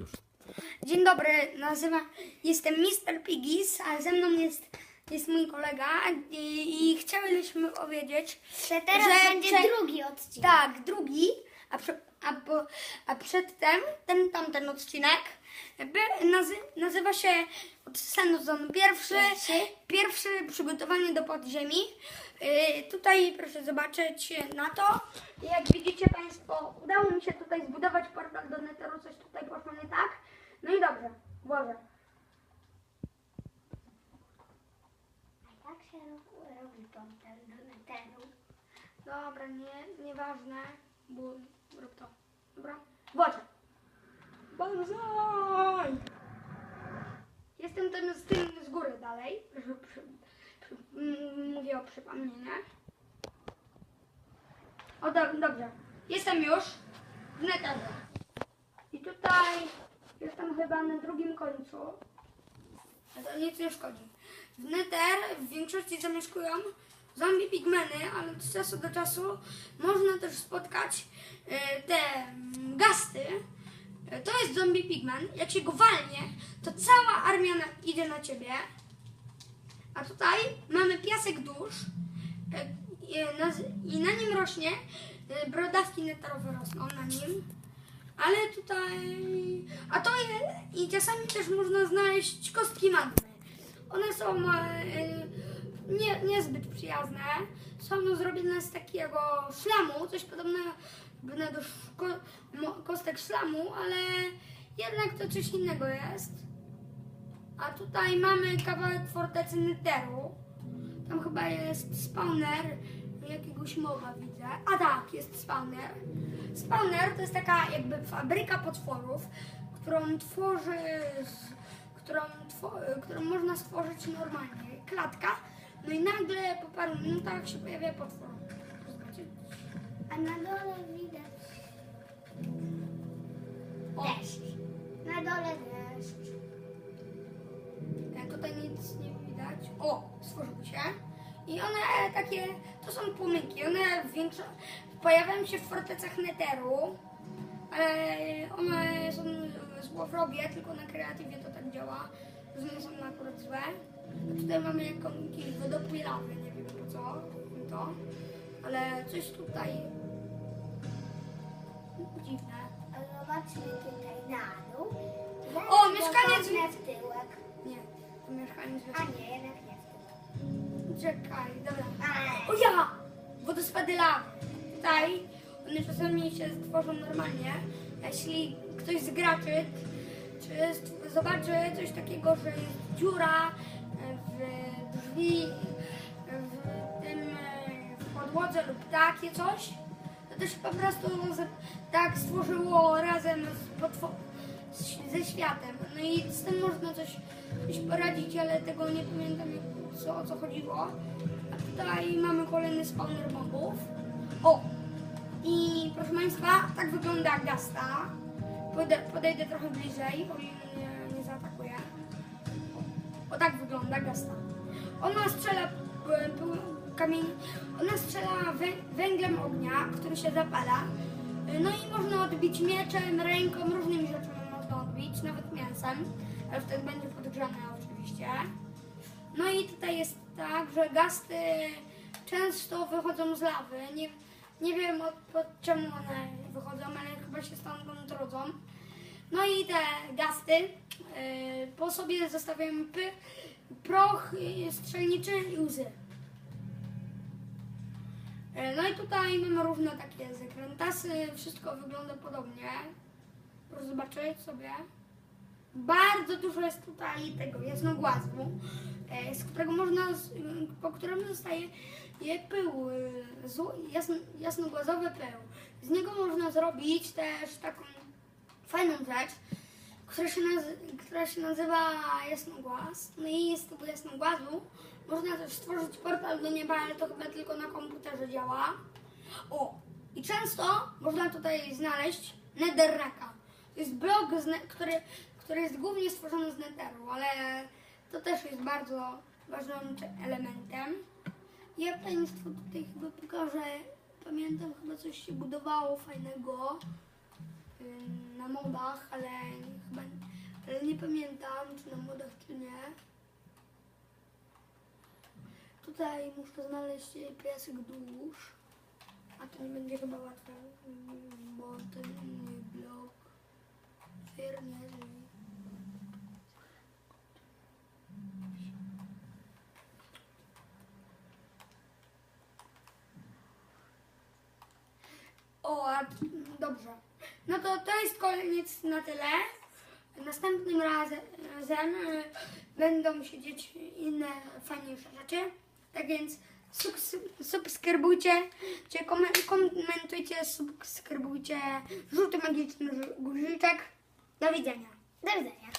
Już. Dzień dobry, nazywa, jestem Mr. Pigis, a ze mną jest, jest mój kolega i, i chcieliśmy powiedzieć, Że teraz że będzie drugi odcinek. Tak, drugi, a, a, a przedtem ten tamten odcinek nazy, nazywa się od sezon pierwszy, Pierwszy. przygotowanie do podziemi. Yy, tutaj proszę zobaczyć na to. Jak widzicie Państwo, udało mi się tutaj zbudować portal do Netheru, coś tutaj poszło nie tak. No i dobrze, włożę. A jak się ro- robi portal do Netheru? Dobra, nie, nieważne, bo rób to. Dobra? Włożę. Banzai! Ten z góry dalej. Mm, mówię o przypomnienie. O, do, dobrze. Jestem już w neterze. I tutaj jestem chyba na drugim końcu. To nic nie szkodzi. W Nether w większości zamieszkują zombie pigmeny, ale od czasu do czasu można też spotkać e, te gasty. E, To jest zombie pigman. Jak się go walnie, to cała armia na, idzie na ciebie. A tutaj mamy piasek dusz e, i na, i na nim rośnie e, brodawki netarowe rosną na nim. Ale tutaj. A to. I czasami też można znaleźć kostki magmy. One są e, nie, niezbyt przyjazne. Są zrobione z takiego szlamu, coś podobnego do kostek szlamu, ale jednak to coś innego jest. A tutaj mamy kawałek fortecy Netheru. Tam chyba jest spawner jakiegoś mowa widzę. A tak, jest spawner. Spawner to jest taka jakby fabryka potworów, którą tworzy, którą, którą można stworzyć normalnie. Klatka. No i nagle po paru minutach się pojawia potwór. A na dole nic nie widać. O, stworzył się. I one takie, to są płomyki, one większo- pojawiają się w fortecach Netheru, ale one są złowrogie, tylko na kreatywie to tak działa, nie są akurat złe. A tutaj mamy jakąś wodopój lawy, nie wiem po co to, ale coś tutaj dziwne. Zobaczmy tutaj na dół. O, mieszkaniec- w tyłek. Nie, to mieszkanie A nie, jednak tyłek. Czekaj, dobra. O ja! Wodospady lawy. Tutaj one czasami się tworzą normalnie. Jeśli ktoś z graczy czy zobaczy coś takiego, że jest dziura e, w drzwi, w tym e, w podłodze lub takie coś, to też po prostu z, tak stworzyło razem z potwo- z, ze światem. No i z tym można coś, coś poradzić, ale tego nie pamiętam co, o co chodziło. A tutaj mamy kolejny spawner mobów. O! I proszę Państwa, tak wygląda Gasta. Podejdę, podejdę trochę bliżej, o ile nie, zaatakuje. O, o tak wygląda Gasta. Ona strzela kamień, ona strzela wę, węglem ognia, który się zapala. No i można odbić mieczem, ręką, różnymi rzeczami odbić, nawet mięsem, ale wtedy będzie podgrzane oczywiście. No i tutaj jest tak, że gasty często wychodzą z lawy. Nie, nie wiem od, od czemu one wychodzą, ale chyba się stamtąd rodzą. No i te gasty yy, po sobie zostawiają py, proch yy, strzelniczy i łzy. Yy, No i tutaj mamy różne takie zakrętasy, wszystko wygląda podobnie. Proszę zobaczyć sobie. Bardzo dużo jest tutaj tego jasnogłazu, e, z którego można, po którym zostaje je pył, e, jasno, jasnogłazowy pył. Z niego można zrobić też taką fajną rzecz, która się, która się nazywa jasnogłaz. No i z tego jasnogłazu można też stworzyć portal do nieba, ale to chyba tylko na komputerze działa. O, i często można tutaj znaleźć netherracka. To jest ne- który, który jest głównie stworzony z netheru, ale to też jest bardzo ważnym elementem. Ja Państwu tutaj chyba pokażę, pamiętam chyba coś się budowało fajnego. na modach, ale chyba ale nie pamiętam, czy na modach, czy nie. Tutaj muszę znaleźć piasek dusz. A to nie będzie chyba łatwe, bo ten blok wiernie drzwi. O, dobrze. No to to jest koniec na tyle. Następnym razem, razem y, będą się dzieć inne fajniejsze rzeczy. Tak więc subs- subskrybujcie, komentujcie, subskrybujcie, żółty magiczny guziczek. Do widzenia. Do widzenia.